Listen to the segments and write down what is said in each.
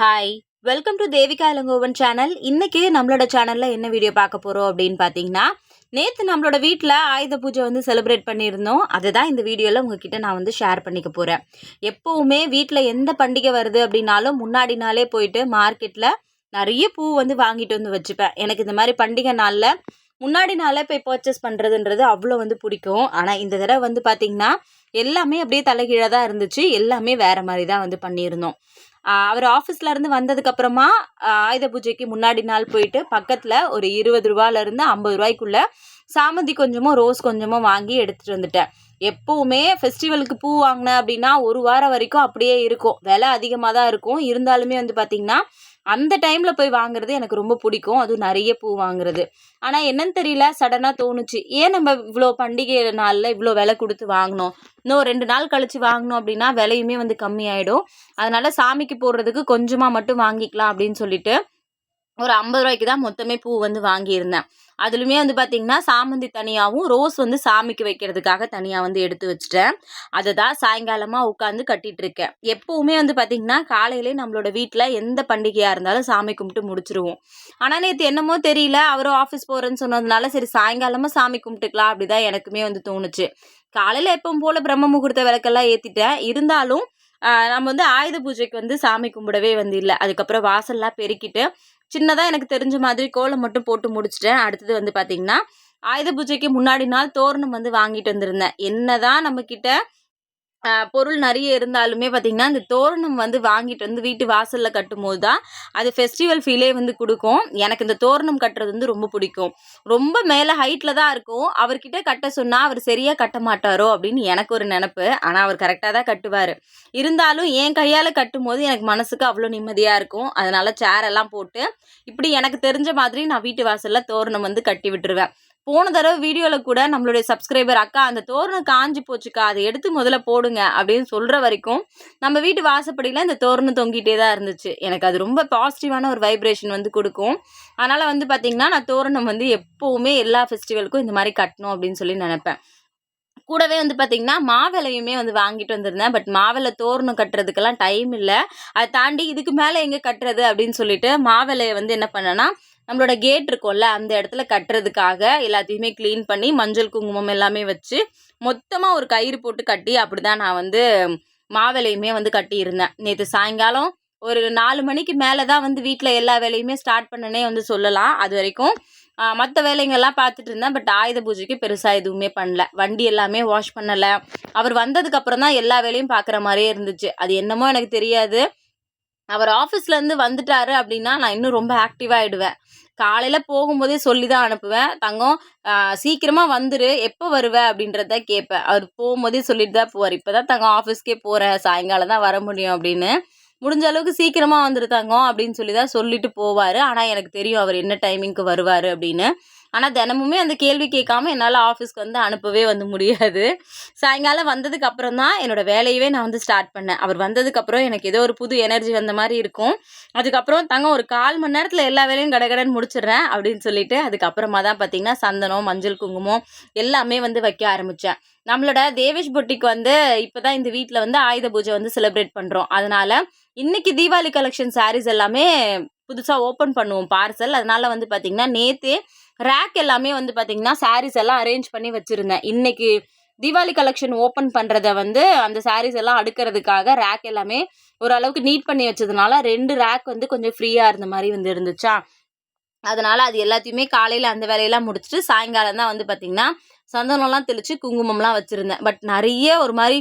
Hi welcome to Devika Ilangovan channel இன்னைக்கு நம்மளோட சேனல்ல என்ன வீடியோ பார்க்க போறோம் அப்படின்னு பார்த்தீங்கன்னா நேற்று நம்மளோட வீட்டில் ஆயுத பூஜை வந்து செலிப்ரேட் பண்ணியிருந்தோம். அதுதான் இந்த வீடியோவில் உங்ககிட்ட நான் வந்து ஷேர் பண்ணிக்க போகிறேன் எப்போவுமே வீட்டில் எந்த பண்டிகை வருது அப்படின்னாலும் முன்னாடி நாளே போயிட்டு மார்க்கெட்டில் நிறைய பூ வந்து வாங்கிட்டு வந்து வச்சுப்பேன். எனக்கு இந்த மாதிரி பண்டிகை நாளில் முன்னாடி நாளே போய் பர்ச்சேஸ் பண்ணுறதுன்றது அவ்வளோ வந்து பிடிக்கும். ஆனால் இந்த தடவை வந்து பார்த்திங்கன்னா எல்லாமே அப்படியே தலைகீழாக தான் இருந்துச்சு. எல்லாமே வேறு மாதிரி தான் வந்து பண்ணியிருந்தோம். அவர் ஆஃபீஸ்ல இருந்து வந்ததுக்கப்புறமா ஆயுத பூஜைக்கு முன்னாடி நாள் போயிட்டு பக்கத்தில் ஒரு இருபது ரூபால ஐம்பது ரூபாய்க்குள்ள சாமந்தி கொஞ்சமும் ரோஸ் கொஞ்சமும் வாங்கி எடுத்துட்டு வந்துட்டேன். எப்போவுமே ஃபெஸ்டிவலுக்கு பூ வாங்கினேன் அப்படின்னா ஒரு வாரம் வரைக்கும் அப்படியே இருக்கும். விலை அதிகமாக தான் இருக்கும். இருந்தாலுமே வந்து பார்த்திங்கன்னா அந்த டைமில் போய் வாங்குறது எனக்கு ரொம்ப பிடிக்கும். அதுவும் நிறைய பூ வாங்குறது. ஆனால் என்னன்னு தெரியல சடனாக தோணுச்சு. ஏன் நம்ம இவ்வளோ பண்டிகை நாளில் இவ்வளோ விலை கொடுத்து வாங்கினோம்? இன்னும் ரெண்டு நாள் கழிச்சு வாங்கினோம் அப்படின்னா விலையுமே வந்து கம்மியாயிடும். அதனால சாமிக்கு போடுறதுக்கு கொஞ்சமாக மட்டும் வாங்கிக்கலாம் அப்படின்னு சொல்லிட்டு ஒரு ஐம்பது ரூபாய்க்கு தான் மொத்தமே பூ வந்து வாங்கியிருந்தேன். அதுலுமே வந்து பார்த்திங்கன்னா சாமந்தி தனியாகவும் ரோஸ் வந்து சாமிக்கு வைக்கிறதுக்காக தனியாக வந்து எடுத்து வச்சுட்டேன். அதை தான் சாயங்காலமாக உட்காந்து கட்டிட்டு இருக்கேன். எப்போவுமே வந்து பார்த்திங்கன்னா காலையிலே நம்மளோட வீட்டில் எந்த பண்டிகையாக இருந்தாலும் சாமி கும்பிட்டு முடிச்சிருவோம். ஆனால் நேற்று என்னமோ தெரியல அவரும் ஆஃபீஸ் போகிறேன்னு சொன்னதுனால சரி சாயங்காலமாக சாமி கும்பிட்டுக்கலாம் அப்படி தான் எனக்குமே வந்து தோணுச்சு. காலையில் எப்பவும் போல் பிரம்ம முகூர்த்த விளக்கெல்லாம் ஏற்றிட்டேன் இருந்தாலும் நம்ம வந்து ஆயுத பூஜைக்கு வந்து சாமி கும்பிடவே வந்து இல்லை. அதுக்கப்புறம் வாசல்லாம் பெருக்கிட்டு சின்னதாக எனக்கு தெரிஞ்ச மாதிரி கோலம் மட்டும் போட்டு முடிச்சிட்டேன். அடுத்தது வந்து பார்த்திங்கன்னா ஆயுத பூஜைக்கு முன்னாடி நாள் தோரணம் வந்து வாங்கிட்டு வந்திருந்தேன். என்னதான் நம்மக்கிட்ட பொருள் நிறைய இருந்தாலுமே பார்த்திங்கன்னா இந்த தோரணம் வந்து வாங்கிட்டு வந்து வீட்டு வாசலில் கட்டும் போது தான் அது ஃபெஸ்டிவல் ஃபீலே வந்து கொடுக்கும். எனக்கு இந்த தோரணம் கட்டுறது வந்து ரொம்ப பிடிக்கும். ரொம்ப மேலே ஹைட்டில் தான் இருக்கும். அவர்கிட்ட கட்ட சொன்னால் அவர் சரியாக கட்ட மாட்டாரோ அப்படின்னு எனக்கு ஒரு நினப்பு. ஆனால் அவர் கரெக்டாக தான் கட்டுவார். இருந்தாலும் என் கையால் கட்டும் போது எனக்கு மனசுக்கு அவ்வளோ நிம்மதியாக இருக்கும். அதனால் சேரெல்லாம் போட்டு இப்படி எனக்கு தெரிஞ்ச மாதிரி நான் வீட்டு வாசலில் தோரணம் வந்து கட்டி விட்டுருவேன். போன தடவை வீடியோவில் கூட நம்மளுடைய சப்ஸ்கிரைபர் அக்கா அந்த தோரணம் காஞ்சி போச்சுக்கா அதை எடுத்து முதல்ல போடுங்க அப்படின்னு சொல்கிற வரைக்கும் நம்ம வீட்டு வாசப்படியில் இந்த தோரணம் தொங்கிட்டே தான் இருந்துச்சு. எனக்கு அது ரொம்ப பாசிட்டிவான ஒரு வைப்ரேஷன் வந்து கொடுக்கும். அதனால் வந்து பார்த்திங்கன்னா நான் தோரணம் வந்து எப்போவுமே எல்லா ஃபெஸ்டிவலுக்கும் இந்த மாதிரி கட்டணும் அப்படின்னு சொல்லி நினைப்பேன். கூடவே வந்து பார்த்திங்கன்னா மாவிலையுமே வந்து வாங்கிட்டு வந்திருந்தேன். பட் மாவிலை தோரணம் கட்டுறதுக்கெல்லாம் டைம் இல்லை. அதை தாண்டி இதுக்கு மேலே எங்கே கட்டுறது அப்படின்னு சொல்லிட்டு மாவிலையை வந்து என்ன பண்ணேன்னா நம்மளோட கேட் இருக்கும்ல அந்த இடத்துல கட்டுறதுக்காக எல்லாத்தையுமே க்ளீன் பண்ணி மஞ்சள் குங்குமம் எல்லாமே வச்சு மொத்தமாக ஒரு கயிறு போட்டு கட்டி அப்படி தான் நான் வந்து மாவிலையுமே வந்து கட்டியிருந்தேன். நேற்று சாயங்காலம் ஒரு நாலு மணிக்கு மேலே தான் வந்து வீட்டில் எல்லா வேலையுமே ஸ்டார்ட் பண்ணனே வந்து சொல்லலாம். அது வரைக்கும் மற்ற வேலைங்கள்லாம் பார்த்துட்டு இருந்தேன். பட் ஆயுத பூஜைக்கு பெருசாக எதுவுமே பண்ணல. வண்டி எல்லாமே வாஷ் பண்ணலை. அவர் வந்ததுக்கப்புறம் தான் எல்லா வேலையும் பார்க்குற மாதிரியே இருந்துச்சு. அது என்னமோ எனக்கு தெரியாது. அவர் ஆஃபீஸ்லேருந்து வந்துட்டாரு அப்படின்னா நான் இன்னும் ரொம்ப ஆக்டிவாக ஆகிடுவேன் காலையில் போகும்போதே சொல்லி தான் அனுப்புவேன். தங்கம் சீக்கிரமாக வந்துரு. எப்போ வருவ அப்படின்றத கேட்பேன். அவர் போகும்போதே சொல்லிட்டு தான் போவார். இப்போ தான் தங்கம் ஆஃபீஸ்க்கே போகிறேன் சாயங்காலம் தான் வர முடியும் அப்படின்னு. முடிஞ்ச அளவுக்கு சீக்கிரமாக வந்துரு தங்கம் அப்படின்னு சொல்லி தான் சொல்லிட்டு போவார். ஆனால் எனக்கு தெரியும் அவர் என்ன டைமிங்க்கு வருவார் அப்படின்னு. ஆனால் தினமுமே அந்த கேள்வி கேட்காம என்னால் ஆஃபீஸ்க்கு வந்து அனுப்பவே வந்து முடியாது. சாயங்காலம் வந்ததுக்கு அப்புறம் தான் என்னோடய வேலையவே நான் வந்து ஸ்டார்ட் பண்ணேன். அவர் வந்ததுக்கப்புறம் எனக்கு ஏதோ ஒரு புது எனர்ஜி வந்த மாதிரி இருக்கும். அதுக்கப்புறம் தங்க ஒரு கால் மணி நேரத்தில் எல்லா வேலையும் கடகடன் முடிச்சிடுறேன் அப்படின்னு சொல்லிட்டு அதுக்கப்புறமா தான் பார்த்தீங்கன்னா சந்தனம் மஞ்சள் குங்குமம் எல்லாமே வந்து வைக்க ஆரம்பித்தேன் நம்மளோட தேவேஷ் பொட்டிக்கு வந்து இப்போ தான் இந்த வீட்டில் வந்து ஆயுத பூஜை வந்து செலிப்ரேட் பண்ணுறோம் அதனால் இன்னைக்கு தீபாவளி கலெக்ஷன் சாரீஸ் எல்லாமே புதுசாக ஓப்பன் பண்ணுவோம் பார்சல் அதனால வந்து பார்த்திங்கன்னா நேற்றே ரேக் எல்லாமே வந்து பார்த்திங்கன்னா சாரீஸ் எல்லாம் அரேஞ்ச் பண்ணி வச்சுருந்தேன். இன்னைக்கு தீபாவளி கலெக்ஷன் ஓப்பன் பண்ணுறத வந்து அந்த சாரீஸ் எல்லாம் அடுக்கிறதுக்காக ரேக் எல்லாமே ஓரளவுக்கு நீட் பண்ணி வச்சதுனால ரெண்டு ரேக் வந்து கொஞ்சம் ஃப்ரீயாக இருந்த மாதிரி வந்து இருந்துச்சா? அதனால் அது எல்லாத்தையுமே காலையில் அந்த வேலையெல்லாம் முடிச்சுட்டு சாயங்காலம் தான் வந்து பார்த்திங்கன்னா சந்தனம்லாம் தெளித்து குங்குமம்லாம் வச்சுருந்தேன். பட் நிறைய ஒரு மாதிரி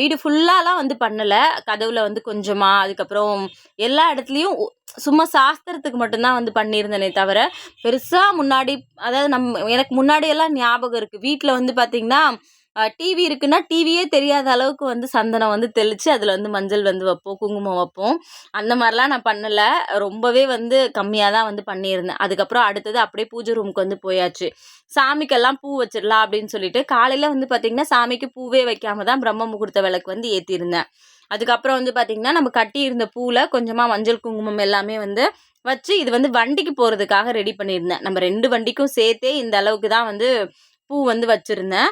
வீடு ஃபுல்லாலாம் வந்து பண்ணலை. கதவில் வந்து கொஞ்சமாக அதுக்கப்புறம் எல்லா இடத்துலையும் சும்மா சாஸ்திரத்துக்கு மட்டும்தான் வந்து பண்ணியிருந்தேனே தவிர பெருசாக முன்னாடி அதாவது நம் எனக்கு முன்னாடியெல்லாம் ஞாபகம் இருக்குது வீட்டில் வந்து பார்த்திங்கன்னா டிவி இருக்குன்னா டிவியே தெரியாத அளவுக்கு வந்து சந்தனம் வந்து தெளித்து அதில் வந்து மஞ்சள் வந்து வைப்போம் குங்குமம் வைப்போம். அந்த மாதிரிலாம் நான் பண்ணலை. ரொம்பவே வந்து கம்மியாக தான் வந்து பண்ணியிருந்தேன். அதுக்கப்புறம் அடுத்தது அப்படியே பூஜை ரூமுக்கு வந்து போயாச்சு. சாமிக்கெல்லாம் பூ வச்சிடலாம் அப்படின்னு சொல்லிட்டு காலையில் வந்து பார்த்திங்கன்னா சாமிக்கு பூவே வைக்காம தான் பிரம்ம முகூர்த்த விளக்கு வந்து ஏற்றிருந்தேன் அதுக்கப்புறம் வந்து பார்த்திங்கன்னா நம்ம கட்டியிருந்த பூவில் கொஞ்சமாக மஞ்சள் குங்குமம் எல்லாமே வந்து வச்சு இது வந்து வண்டிக்கு போகிறதுக்காக ரெடி பண்ணியிருந்தேன். நம்ம ரெண்டு வண்டிக்கும் சேர்த்தே இந்த அளவுக்கு தான் வந்து பூ வந்து வச்சுருந்தேன்.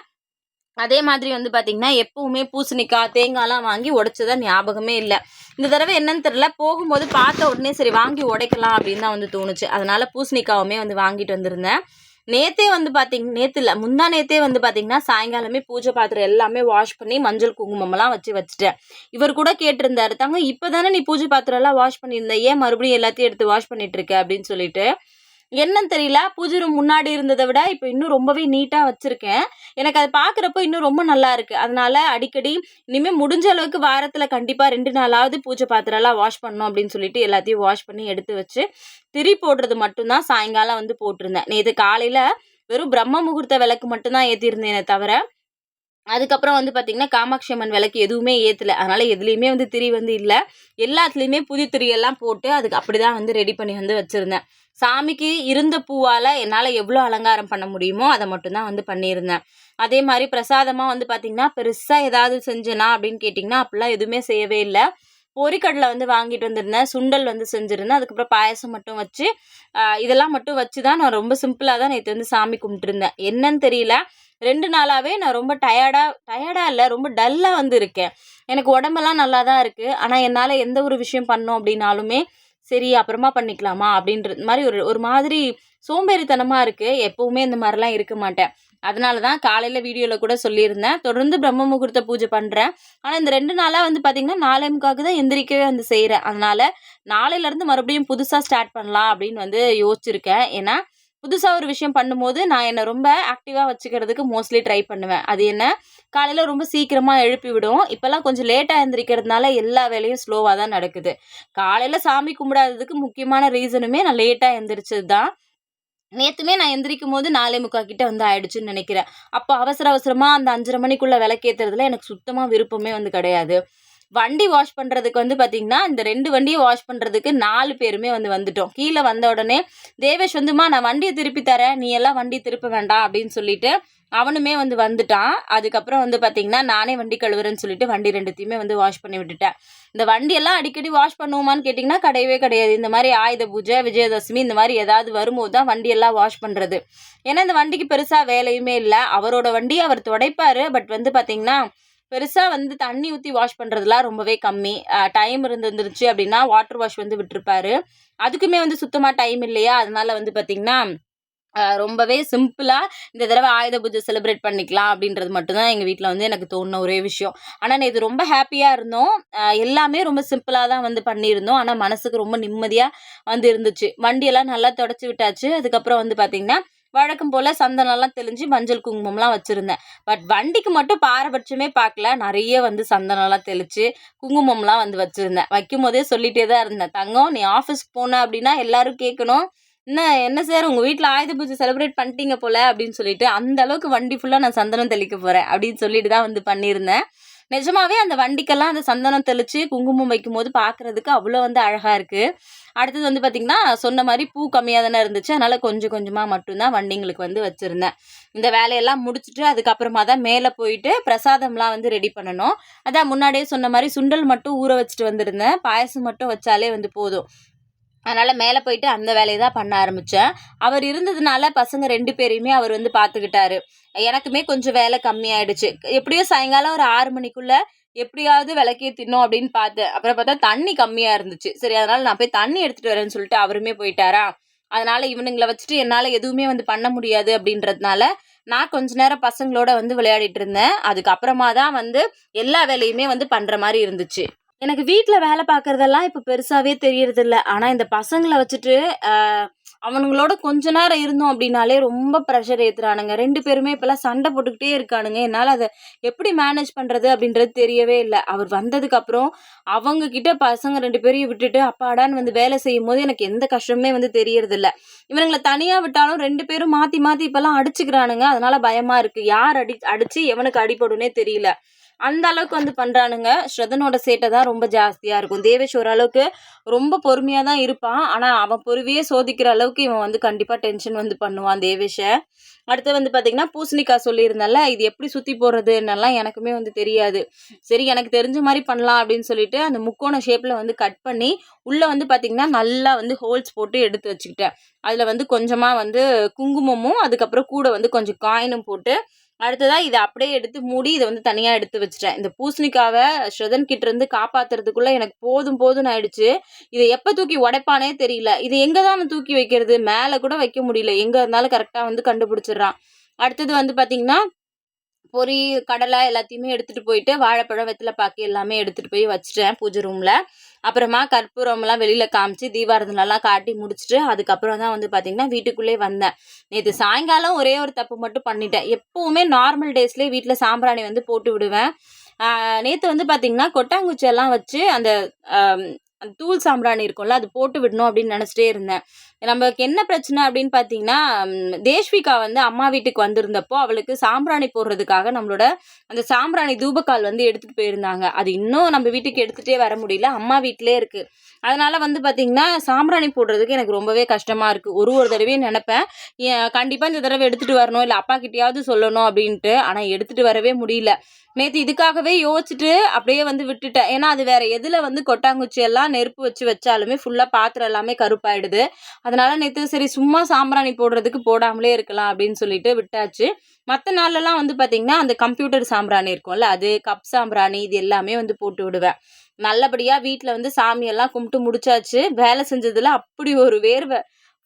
அதே மாதிரி வந்து பார்த்திங்கன்னா எப்போவுமே பூசணிக்காய் தேங்காய்லாம் வாங்கி உடைச்சதா ஞாபகமே இல்லை. இந்த தடவை என்னன்னு தெரில போகும்போது பார்த்த உடனே சரி வாங்கி உடைக்கலாம் அப்படின்னு தான் வந்து தோணுச்சு. அதனால் பூசணிக்காவுமே வந்து வாங்கிட்டு வந்திருந்தேன். நேத்தே வந்து பார்த்தீங்க நேற்று இல்லை முந்தா நேத்தே வந்து பார்த்தீங்கன்னா சாயங்காலமே பூஜை பாத்திரம் எல்லாமே வாஷ் பண்ணி மஞ்சள் குங்குமம்லாம் வச்சு வச்சுட்டேன். இவர் கூட கேட்டிருந்தாரு தாங்க இப்போ தானே நீ பூஜை பாத்திரம் எல்லாம் வாஷ் பண்ணியிருந்த? ஏன் மறுபடியும் எல்லாத்தையும் எடுத்து வாஷ் பண்ணிட்டு இருக்க? அப்படின்னு சொல்லிட்டு. என்னன்னு தெரியல. பூஜை ரூம் முன்னாடி இருந்ததை விட இப்போ இன்னும் ரொம்பவே நீட்டாக வச்சுருக்கேன். எனக்கு அதை பார்க்குறப்போ இன்னும் ரொம்ப நல்லா இருக்குது அதனால அடிக்கடி இனிமேல் முடிஞ்ச அளவுக்கு வாரத்தில் கண்டிப்பாக ரெண்டு நாளாவது பூஜை பாத்திரம்லாம் வாஷ் பண்ணும் அப்படின்னு சொல்லிட்டு எல்லாத்தையும் வாஷ் பண்ணி எடுத்து வச்சு திரி போடுறது மட்டும்தான் சாயங்காலம் வந்து போட்டிருந்தேன். நேற்று காலையில் வெறும் பிரம்ம முகூர்த்த விளக்கு மட்டும்தான் ஏற்றிருந்தேனே தவிர அதுக்கப்புறம் வந்து பார்த்திங்கன்னா காமாட்சி அம்மன் விளக்கு எதுவுமே ஏற்றலை அதனால் எதுலேயுமே வந்து திரி வந்து இல்லை. எல்லாத்துலேயுமே புது திரியெல்லாம் போட்டு அதுக்கு அப்படி தான் வந்து ரெடி பண்ணி வந்து வச்சுருந்தேன். சாமிக்கு இருந்த பூவால் என்னால் எவ்வளோ அலங்காரம் பண்ண முடியுமோ அதை மட்டும்தான் வந்து பண்ணியிருந்தேன். அதே மாதிரி பிரசாதமாக வந்து பார்த்திங்கன்னா பெருசாக ஏதாவது செஞ்சேனா அப்படின்னு கேட்டிங்கன்னா அப்படிலாம் எதுவுமே செய்யவே இல்லை. பொரிக்கடலை வந்து வாங்கிட்டு வந்திருந்தேன். சுண்டல் வந்து செஞ்சுருந்தேன். அதுக்கப்புறம் பாயசம் மட்டும் வச்சு இதெல்லாம் மட்டும் வச்சு தான் நான் ரொம்ப சிம்பிளாக தான் நேற்று வந்து சாமி கும்பிட்டுருந்தேன். என்னன்னு தெரியல. ரெண்டு நாளாகவே நான் ரொம்ப டயர்டாக டயர்டாக இல்லை ரொம்ப டல்லாக வந்து இருக்கேன். எனக்கு உடம்பெல்லாம் நல்லா தான் இருக்குது ஆனால் என்னால் எந்த ஒரு விஷயம் பண்ணோம் அப்படின்னாலுமே சரி அப்புறமா பண்ணிக்கலாமா? அப்படின்ற மாதிரி ஒரு ஒரு மாதிரி சோம்பேறித்தனமாக இருக்குது எப்போவுமே இந்த மாதிரிலாம் இருக்க மாட்டேன். அதனால தான் காலையில் வீடியோவில் கூட சொல்லியிருந்தேன். தொடர்ந்து பிரம்ம முகூர்த்த பூஜை பண்ணுறேன் ஆனால் இந்த ரெண்டு நாளாக வந்து பார்த்திங்கன்னா நாளை முக்காக்கு தான் எந்திரிக்கவே வந்து செய்கிறேன் அதனால் நாளையிலேருந்து மறுபடியும் புதுசாக ஸ்டார்ட் பண்ணலாம் அப்படின்னு வந்து யோசிச்சிருக்கேன். ஏன்னா புதுசாக ஒரு விஷயம் பண்ணும்போது நான் என்னை ரொம்ப ஆக்டிவாக வச்சுக்கிறதுக்கு மோஸ்ட்லி ட்ரை பண்ணுவேன். அது என்ன? காலையில் ரொம்ப சீக்கிரமாக எழுப்பி விடும் இப்போல்லாம் கொஞ்சம் லேட்டாக எழுந்திரிக்கிறதுனால எல்லா வேலையும் ஸ்லோவாக தான் நடக்குது. காலையில் சாமி கும்பிடாததுக்கு முக்கியமான ரீசனுமே நான் லேட்டாக எழுந்திரிச்சது தான். நேற்றுமே நான் எந்திரிக்கும் போது நாலே முக்கால் கிட்ட வந்து ஆயிடுச்சுன்னு நினைக்கிறேன். அப்போ அவசர அவசரமாக அந்த அஞ்சரை மணிக்குள்ளே விளக்கேற்றுறதுல எனக்கு சுத்தமாக விருப்பமே வந்து கிடையாது. வண்டி வாஷ் பண்ணுறதுக்கு வந்து பார்த்திங்கன்னா இந்த ரெண்டு வண்டியை வாஷ் பண்ணுறதுக்கு நாலு பேருமே வந்து வந்துட்டோம். கீழே வந்த உடனே தேவேஷ் வந்துமா நான் வண்டியை திருப்பி தரேன். நீ எல்லாம் வண்டி திருப்ப வேண்டாம் அப்படின்னு சொல்லிட்டு அவனுமே வந்து வந்துட்டான். அதுக்கப்புறம் வந்து பார்த்திங்கன்னா நானே வண்டி கழுவுறேன்னு சொல்லிட்டு வண்டி ரெண்டுத்தையுமே வந்து வாஷ் பண்ணி விட்டுட்டேன். இந்த வண்டியெல்லாம் அடிக்கடி வாஷ் பண்ணுவோமான்னு கேட்டிங்கன்னா கிடையவே கிடையாது. இந்த மாதிரி ஆயுத பூஜை விஜயதசமி இந்த மாதிரி ஏதாவது வரும்போது தான் வண்டியெல்லாம் வாஷ் பண்ணுறது ஏன்னா இந்த வண்டிக்கு பெருசாக வேலையுமே இல்லை. அவரோட வண்டி அவர் துடைப்பார். பட் வந்து பார்த்திங்கன்னா பெருசாக வந்து தண்ணி ஊற்றி வாஷ் பண்ணுறதுலாம் ரொம்பவே கம்மி. டைம் இருந்துருந்துருச்சு அப்படின்னா வாட்டர் வாஷ் வந்து விட்டுருப்பாரு. அதுக்குமே வந்து சுத்தமாக டைம் இல்லையா? அதனால வந்து பார்த்திங்கன்னா ரொம்பவே சிம்பிளாக இந்த தடவை ஆயுத பூஜை செலிப்ரேட் பண்ணிக்கலாம் அப்படின்றது மட்டும்தான் எங்கள் வீட்டில் வந்து எனக்கு தோணுன ஒரே விஷயம். ஆனால் இது ரொம்ப ஹாப்பியாக இருந்தோம். எல்லாமே ரொம்ப சிம்பிளாக தான் வந்து பண்ணியிருந்தோம். ஆனால் மனசுக்கு ரொம்ப நிம்மதியாக வந்து இருந்துச்சு. வண்டியெல்லாம் நல்லா தொடச்சி விட்டாச்சு. அதுக்கப்புறம் வந்து பார்த்திங்கன்னா வழக்கம் போல் சந்தனம்லாம் தெளிஞ்சு மஞ்சள் குங்குமம்லாம் வச்சுருந்தேன். பட் வண்டிக்கு மட்டும் பாரபட்சமே பார்க்கல நிறைய வந்து சந்தனம்லாம் தெளித்து குங்குமம்லாம் வந்து வச்சுருந்தேன். வைக்கும் போதே சொல்லிகிட்டே தான் இருந்தேன். தங்கம் நீ ஆஃபீஸ்க்கு போன அப்படின்னா எல்லோரும் கேட்கணும் என்ன என்ன சார் உங்கள் வீட்டில் ஆயுத பூஜை செலிப்ரேட் பண்ணிட்டீங்க போல்? அப்படின்னு சொல்லிட்டு அந்த அளவுக்கு வண்டி ஃபுல்லாக நான் சந்தனம் தெளிக்க போகிறேன் அப்படின்னு சொல்லிட்டு தான் வந்து பண்ணியிருந்தேன். நிஜமாவே அந்த வண்டிக்கெல்லாம் அந்த சந்தனம் தெளித்து குங்குமம் வைக்கும் போது பார்க்குறதுக்கு அவ்வளோ வந்து அழகாக இருக்குது அடுத்தது வந்து பார்த்திங்கன்னா சொன்ன மாதிரி பூ கம்மியாக தானே இருந்துச்சு. அதனால் கொஞ்சம் கொஞ்சமாக மட்டும்தான் வண்டிங்களுக்கு வந்து வச்சுருந்தேன். இந்த வேலையெல்லாம் முடிச்சுட்டு அதுக்கப்புறமா தான் மேலே போயிட்டு பிரசாதம்லாம் வந்து ரெடி பண்ணணும். அதான் முன்னாடியே சொன்ன மாதிரி சுண்டல் மட்டும் ஊற வச்சுட்டு வந்திருந்தேன். பாயசம் மட்டும் வச்சாலே வந்து போதும். அதனால் மேலே போயிட்டு அந்த வேலையை தான் பண்ண ஆரம்பித்தேன் அவர் இருந்ததுனால பசங்க ரெண்டு பேரையுமே அவர் வந்து பார்த்துக்கிட்டாரு எனக்குமே கொஞ்சம் வேலை கம்மியாயிடுச்சு. எப்படியோ சாயங்காலம் ஒரு ஆறு மணிக்குள்ளே எப்படியாவது விளக்கே தின்னோம் அப்படின்னு பார்த்தேன். அப்புறம் பார்த்தா தண்ணி கம்மியாக இருந்துச்சு. சரி அதனால் நான் போய் தண்ணி எடுத்துகிட்டு வரேன்னு சொல்லிட்டு அவருமே போயிட்டாரா? அதனால் இவனுங்களை வச்சுட்டு என்னால் எதுவுமே வந்து பண்ண முடியாது அப்படின்றதுனால நான் கொஞ்ச நேரம் பசங்களோட வந்து விளையாடிட்டு இருந்தேன். அதுக்கப்புறமா தான் வந்து எல்லா வேலையுமே வந்து பண்ணுற மாதிரி இருந்துச்சு. எனக்கு வீட்டில் வேலை பார்க்குறதெல்லாம் இப்போ பெருசாகவே தெரியறதில்ல. ஆனால் இந்த பசங்களை வச்சுட்டு அவனுங்களோட கொஞ்ச நேரம் இருந்தோம் அப்படின்னாலே ரொம்ப ப்ரெஷர் ஏற்றுறானுங்க ரெண்டு பேருமே இப்போல்லாம் சண்டை போட்டுக்கிட்டே இருக்கானுங்க. என்னால் அதை எப்படி மேனேஜ் பண்ணுறது அப்படின்றது தெரியவே இல்லை. அவர் வந்ததுக்கப்புறம் அவங்கக்கிட்ட பசங்க ரெண்டு பேரையும் விட்டுட்டு அப்பாடான்னு வந்து வேலை செய்யும் போது எனக்கு எந்த கஷ்டமே வந்து தெரியறதில்ல. இவனுங்களை தனியாக விட்டாலும் ரெண்டு பேரும் மாற்றி மாற்றி இப்போல்லாம் அடிச்சுக்கிறானுங்க. அதனால் பயமாக இருக்குது யார் அடி அடித்து எவனுக்கு அடிபடுன்னே தெரியல. அந்த அளவுக்கு வந்து பண்ணுறானுங்க ஸ்ரதனோட சேட்டை தான் ரொம்ப ஜாஸ்தியாக இருக்கும். தேவேஷ் ஓரளவுக்கு ரொம்ப பொறுமையாக தான் இருப்பான். ஆனால் அவன் பொறுவையே சோதிக்கிற அளவுக்கு இவன் வந்து கண்டிப்பாக டென்ஷன் வந்து பண்ணுவான் தேவேஷை. அடுத்து வந்து பார்த்திங்கன்னா பூசணிக்காய் சொல்லியிருந்தால இது எப்படி சுற்றி போடுறதுன்னெல்லாம் எனக்குமே வந்து தெரியாது. சரி எனக்கு தெரிஞ்ச மாதிரி பண்ணலாம் அப்படின்னு சொல்லிட்டு அந்த முக்கோண ஷேப்பில் வந்து கட் பண்ணி உள்ளே வந்து பார்த்திங்கன்னா நல்லா வந்து ஹோல்ஸ் போட்டு எடுத்து வச்சுக்கிட்டேன். அதில் வந்து கொஞ்சமாக வந்து குங்குமமும் அதுக்கப்புறம் கூட வந்து கொஞ்சம் காயினும் போட்டு அடுத்ததாக இதை அப்படியே எடுத்து மூடி இதை வந்து தனியாக எடுத்து வச்சிட்டேன். இந்த பூசணிக்காவை ஸ்ரதன் கிட்ட இருந்து காப்பாத்துறதுக்குள்ளே எனக்கு போதும் போதும்னு ஆயிடுச்சு. இதை எப்போ தூக்கி உடைப்பானே தெரியல. இது எங்கே தான் தூக்கி வைக்கிறது? மேலே கூட வைக்க முடியல. எங்கே இருந்தாலும் கரெக்டாக வந்து கண்டுபிடிச்சிடுறான். அடுத்தது வந்து பார்த்திங்கன்னா பொரி கடலை எல்லாத்தையுமே எடுத்துகிட்டு போயிட்டு வாழைப்பழம் வெத்தலை பாக்கு எல்லாமே எடுத்துகிட்டு போய் வச்சுட்டேன் பூஜை ரூமில் அப்புறமா கற்பூரம்லாம் வெளியில் காமிச்சு தீபாரதனெல்லாம் காட்டி முடிச்சுட்டு அதுக்கப்புறம் தான் வந்து பார்த்திங்கன்னா வீட்டுக்குள்ளே வந்தேன். நேற்று சாயங்காலம் ஒரே ஒரு தப்பு மட்டும் பண்ணிட்டேன். எப்போவுமே நார்மல் டேஸ்லேயே வீட்டில் சாம்பிராணி வந்து போட்டு விடுவேன். நேற்று வந்து பார்த்திங்கன்னா கொட்டாங்குச்சி எல்லாம் வச்சு அந்த அந்த தூள் சாம்பிராணி இருக்கும்ல அது போட்டு விடணும் அப்படின்னு நினச்சிட்டே இருந்தேன். நமக்கு என்ன பிரச்சனை அப்படின்னு பார்த்தீங்கன்னா தேஷ்விகா வந்து அம்மா வீட்டுக்கு வந்திருந்தப்போ அவளுக்கு சாம்பிராணி போடுறதுக்காக நம்மளோட அந்த சாம்பிராணி தூபக்கால் வந்து எடுத்துகிட்டு போயிருந்தாங்க. அது இன்னும் நம்ம வீட்டுக்கு எடுத்துகிட்டே வர முடியல அம்மா வீட்டிலே இருக்குது அதனால வந்து பார்த்திங்கன்னா சாம்பிராணி போடுறதுக்கு எனக்கு ரொம்பவே கஷ்டமாக இருக்குது ஒரு ஒரு தடவையும் நினப்பேன். கண்டிப்பாக இந்த தடவை எடுத்துகிட்டு வரணும் இல்லை அப்பா கிட்டேயாவது சொல்லணும் அப்படின்ட்டு ஆனால் எடுத்துகிட்டு வரவே முடியல. நேற்று இதுக்காகவே யோசிச்சுட்டு அப்படியே வந்து விட்டுட்டேன். ஏன்னா அது வேற எதில் வந்து கொட்டாங்குச்சி எல்லாம் நெருப்பு வச்சு வச்சாலுமே ஃபுல்லாக பாத்திரம் எல்லாமே கருப்பாயிடுது. அதனால நேற்று சரி சும்மா சாம்பிராணி போடுறதுக்கு போடாமலே இருக்கலாம் அப்படின்னு சொல்லிட்டு விட்டாச்சு. மற்ற நாள்லலாம் வந்து பார்த்திங்கன்னா அந்த கம்ப்யூட்டர் சாம்பிராணி இருக்கும்ல அது கப் சாம்பிராணி இது எல்லாமே வந்து போட்டு விடுவேன். நல்லபடியாக வீட்டில் வந்து சாமியெல்லாம் கும்பிட்டு முடிச்சாச்சு. வேலை செஞ்சதில் அப்படி ஒரு வேர்வை.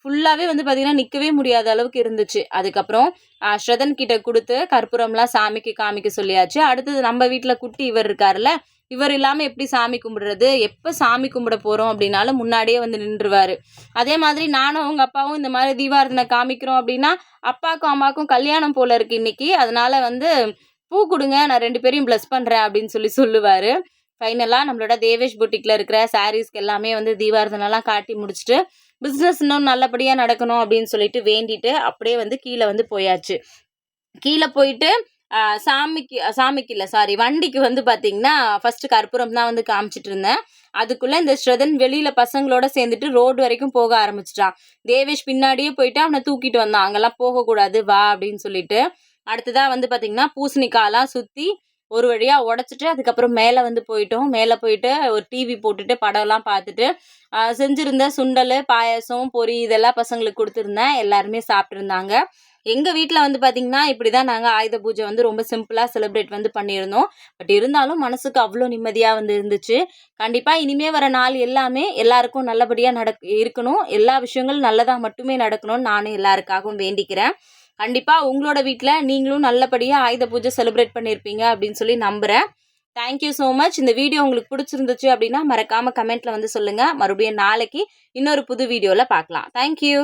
ஃபுல்லாகவே வந்து பார்த்திங்கன்னா நிற்கவே முடியாத அளவுக்கு இருந்துச்சு. அதுக்கப்புறம் ஸ்ரதன் கிட்ட கொடுத்து கற்பூரம்லாம் சாமிக்கு காமிக்க சொல்லியாச்சு. அடுத்தது நம்ம வீட்டில் குட்டி இவர் இருக்கார்ல இவர் இல்லாமல் எப்படி சாமி கும்பிடுறது? எப்போ சாமி கும்பிட போகிறோம் அப்படின்னாலும் முன்னாடியே வந்து நின்றுவார் அதே மாதிரி நானும் அவங்க அப்பாவும் இந்த மாதிரி தீபாரதனை காமிக்கிறோம் அப்படின்னா அப்பாவுக்கும் அம்மாவுக்கும் கல்யாணம் போல இருக்கு இன்றைக்கி அதனால் வந்து பூ கொடுங்க நான் ரெண்டு பேரையும் ப்ளஸ் பண்ணுறேன் அப்படின்னு சொல்லி சொல்லுவார். ஃபைனலாக நம்மளோட தேவேஷ் புட்டிக்கில் இருக்கிற சாரீஸ்க்கு எல்லாமே வந்து தீபாரதனெல்லாம் காட்டி முடிச்சுட்டு பிஸ்னஸ் இன்னும் நல்லபடியாக நடக்கணும் அப்படின்னு சொல்லிட்டு வேண்டிட்டு அப்படியே வந்து கீழே வந்து போயாச்சு. கீழே போயிட்டு சாமிக்கு சாமிக்கு இல்லை சாரி வண்டிக்கு வந்து பார்த்தீங்கன்னா ஃபஸ்ட்டு கற்பூரம் தான் வந்து காமிச்சிட்டு இருந்தேன். அதுக்குள்ளே இந்த ஸ்ரதன் வெளியில் பசங்களோட சேர்ந்துட்டு ரோடு வரைக்கும் போக ஆரம்பிச்சிட்டான். தேவேஷ் பின்னாடியே போயிட்டு அவனை தூக்கிட்டு வந்தான். அங்கெல்லாம் போகக்கூடாது வா அப்படின்னு சொல்லிட்டு. அடுத்ததாக வந்து பார்த்திங்கன்னா பூசணிக்காலாம் சுற்றி ஒரு வழியாக உடச்சிட்டு அதுக்கப்புறம் மேலே வந்து போயிட்டோம். மேலே போயிட்டு ஒரு டிவி போட்டுட்டு படம்லாம் பார்த்துட்டு செஞ்சுருந்த சுண்டல் பாயாசம் பொரி இதெல்லாம் பசங்களுக்கு கொடுத்துருந்தேன். எல்லாருமே சாப்பிட்ருந்தாங்க எங்கள் வீட்டில் வந்து பார்த்திங்கன்னா இப்படி தான் நாங்கள் ஆயுத பூஜை வந்து ரொம்ப சிம்பிளாக செலிப்ரேட் வந்து பண்ணியிருந்தோம். பட் இருந்தாலும் மனசுக்கு அவ்வளோ நிம்மதியாக வந்து இருந்துச்சு. கண்டிப்பாக இனிமே வர நாள் எல்லாமே எல்லாருக்கும் நல்லபடியாக நடக் இருக்கணும். எல்லா விஷயங்களும் நல்லதாக மட்டுமே நடக்கணும்னு நானும் எல்லாருக்காகவும் வேண்டிக்கிறேன். கண்டிப்பாக உங்களோட வீட்டில் நீங்களும் நல்லபடியாக ஆயுத பூஜை செலிப்ரேட் பண்ணியிருப்பீங்க அப்படின்னு சொல்லி நம்புகிறேன் தேங்க்யூ ஸோ மச் இந்த வீடியோ உங்களுக்கு பிடிச்சிருந்துச்சு அப்படின்னா மறக்காமல் கமெண்ட்டில் வந்து சொல்லுங்கள் மறுபடியும் நாளைக்கு இன்னொரு புது வீடியோவில் பார்க்கலாம். தேங்க்யூ